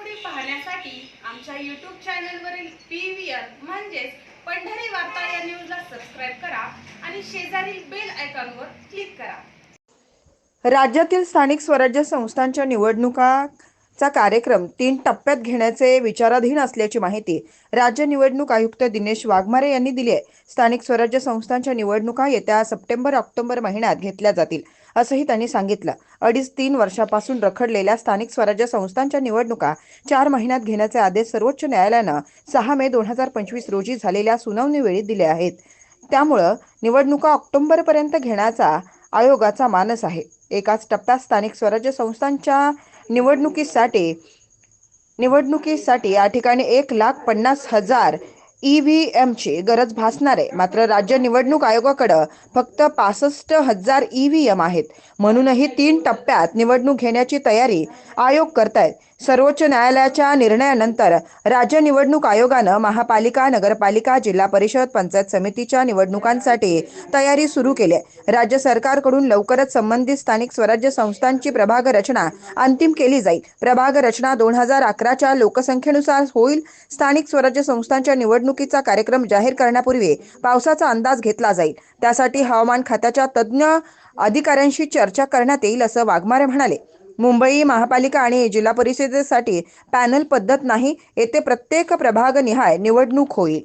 घडामोडी पाहण्यासाठी आमच्या यूट्यूब चॅनलवरील पी व्ही आर म्हणजेच पंढरी वार्ता या न्यूजला सबस्क्राईब करा आणि शेजारील बेल आयकॉनवर क्लिक करा. राज्यातील स्थानिक स्वराज्य संस्थांच्या निवडणुकाचा कार्यक्रम तीन टप्प्यात घेण्याचे विचाराधीन असल्याची माहिती राज्य निवडणूक आयुक्त दिनेश वाघमारे यांनी दिली आहे. स्थानिक स्वराज्य संस्थांच्या निवडणुका येत्या सप्टेंबर ऑक्टोबर महिन्यात घेतल्या जातील. असंही त्यांनी सांगितलं. अडीच तीन वर्षापासून रखडलेल्या स्थानिक स्वराज्य संस्थांच्या निवडणुका चार महिन्यात घेण्याचे आदेश सर्वोच्च न्यायालयानं सहा मे दोन हजार पंचवीस रोजी झालेल्या सुनावणीवेळी दिले आहेत. त्यामुळं निवडणुका ऑक्टोबरपर्यंत घेण्याचा आयोगाचा मानस आहे. एकाच टप्प्यात स्थानिक स्वराज्य संस्थांच्या निवडणुकीसाठी निवडणुकीसाठी या ठिकाणी एक लाख पन्नास हजार ई व्ही एमची गरज भासणार आहे. मात्र राज्य निवडणूक आयोगाकडं फक्त पासष्ट हजार ई व्ही एम आहेत. म्हणूनही तीन टप्प्यात निवडणूक घेण्याची तयारी आयोग करतायत. सर्वोच्च न्यायालयाच्या निर्णयानंतर राज्य निवडणूक आयोगानं महापालिका नगरपालिका जिल्हा परिषद पंचायत समितीच्या निवडणुकांसाठी तयारी सुरू केली आहे. राज्य सरकारकडून लवकरच संबंधित स्थानिक स्वराज्य संस्थांची प्रभाग रचना अंतिम केली जाईल. प्रभाग रचना दोन हजार अकराच्या लोकसंख्येनुसार होईल. स्थानिक स्वराज्य संस्थांच्या निवडणुकीचा कार्यक्रम जाहीर करण्यापूर्वी पावसाचा अंदाज घेतला जाईल. त्यासाठी हवामान खात्याच्या तज्ज्ञ अधिकाऱ्यांशी चर्चा करण्यात येईल असं वाघमारे म्हणाले. मुंबई महापालिका आणि जिल्हा परिषदेसाठी पॅनल पद्धत नाही येथे प्रत्येक प्रभागनिहाय निवडणूक होईल.